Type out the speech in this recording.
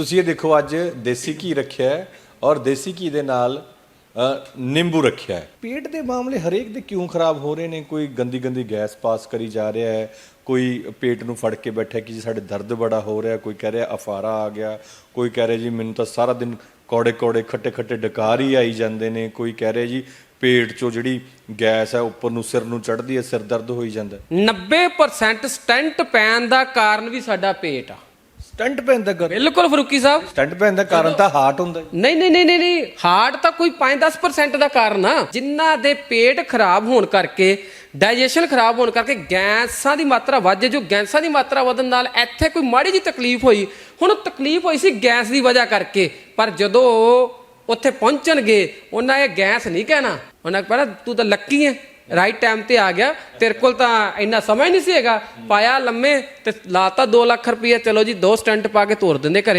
ਤੁਸੀਂ ਇਹ ਦੇਖੋ ਅੱਜ ਦੇਸੀ ਘੀ ਰੱਖਿਆ ਹੈ ਔਰ ਦੇਸੀ ਘੀ ਦੇ ਨਾਲ ਅ, ਨਿੰਬੂ ਰੱਖਿਆ ਹੈ। ਪੇਟ ਦੇ ਮਾਮਲੇ ਹਰੇਕ ਦੇ ਕਿਉਂ ਖਰਾਬ ਹੋ ਰਹੇ ਨੇ? ਕੋਈ ਗੰਦੀ ਗੰਦੀ ਗੈਸ ਪਾਸ ਕਰੀ ਜਾ ਰਿਹਾ ਹੈ ਕੋਈ ਪੇਟ ਨੂੰ ਫੜ ਕੇ ਬੈਠਾ ਕਿ ਜੀ ਸਾਡੇ ਦਰਦ ਬੜਾ ਹੋ ਰਿਹਾ ਕੋਈ ਕਹਿ ਰਿਹਾ ਅਫਾਰਾ ਆ ਗਿਆ ਕੋਈ ਕਹਿ ਰਿਹਾ ਜੀ ਮੈਨੂੰ ਤਾਂ ਸਾਰਾ ਦਿਨ ਕੌੜੇ ਕੌੜੇ ਖੱਟੇ ਖੱਟੇ ਡਕਾਰ ਹੀ ਆਈ ਜਾਂਦੇ ਨੇ ਕੋਈ ਕਹਿ ਰਿਹਾ ਜੀ ਪੇਟ 'ਚੋਂ ਜਿਹੜੀ ਗੈਸ ਹੈ ਉੱਪਰ ਨੂੰ ਸਿਰ ਨੂੰ ਚੜ੍ਹਦੀ ਹੈ ਸਿਰ ਦਰਦ ਹੋਈ ਜਾਂਦਾ ਹੈ। 90% ਸਟੰਟ ਪੈਣ ਦਾ ਕਾਰਨ ਵੀ ਸਾਡਾ ਪੇਟ ਆ। ਸਟੰਟ ਪੈਣ ਦਾ ਕਰ ਬਿਲਕੁਲ ਫਰੂਕੀ ਸਾਹਿਬ। ਸਟੰਟ ਪੈਣ ਦਾ ਕਾਰਨ ਤਾਂ ਹਾਰਟ ਹੁੰਦਾ ਨਹੀਂ ਨਹੀਂ ਨਹੀਂ ਨਹੀਂ ਨਹੀਂ। ਹਾਰਟ ਤਾਂ ਕੋਈ 5-10% ਦਾ ਕਾਰਨ ਆ। ਜਿਨ੍ਹਾਂ ਦੇ ਪੇਟ ਖਰਾਬ ਹੋਣ ਕਰਕੇ ਡਾਈਜੈਸ਼ਨ ਖਰਾਬ ਹੋਣ ਕਰਕੇ ਗੈਸਾਂ ਦੀ ਮਾਤਰਾ ਵੱਧ ਜੇ ਜੋ ਗੈਸਾਂ ਦੀ ਮਾਤਰਾ ਵਧਣ ਨਾਲ ਇੱਥੇ ਕੋਈ ਮਾੜੀ ਜੀ ਤਕਲੀਫ ਹੋਈ ਹੁਣ ਉਹ ਤਕਲੀਫ ਹੋਈ ਸੀ ਗੈਸ ਦੀ ਵਜ੍ਹਾ ਕਰਕੇ। ਪਰ ਜਦੋਂ ਉੱਥੇ ਪਹੁੰਚਣਗੇ ਉਹਨਾਂ ਇਹ ਗੈਸ ਨਹੀਂ ਕਹਿਣਾ। ਉਹਨਾਂ ਕਹਿੰਦਾ ਤੂੰ ਤਾਂ ਲੱਕੀ ਹੈ ਰਾਈਟ ਟਾਈਮ ਤੇ ਆ ਗਿਆ। ਤੇਰੇ ਕੋਲ ਤਾਂ ਇੰਨਾ ਸਮਾਂ ਹੀ ਨਹੀਂ ਸੀ ਹੈਗਾ। ਪਾਇਆ ਲੰਮੇ ਤੇ ਲਾਤਾ 2 ਲੱਖ ਰੁਪਏ ਚਲੋ ਜੀ, ਦੋ ਸਟੰਟ ਪਾ ਕੇ ਤੋਰ ਦਿੰਦੇ ਘਰੇ।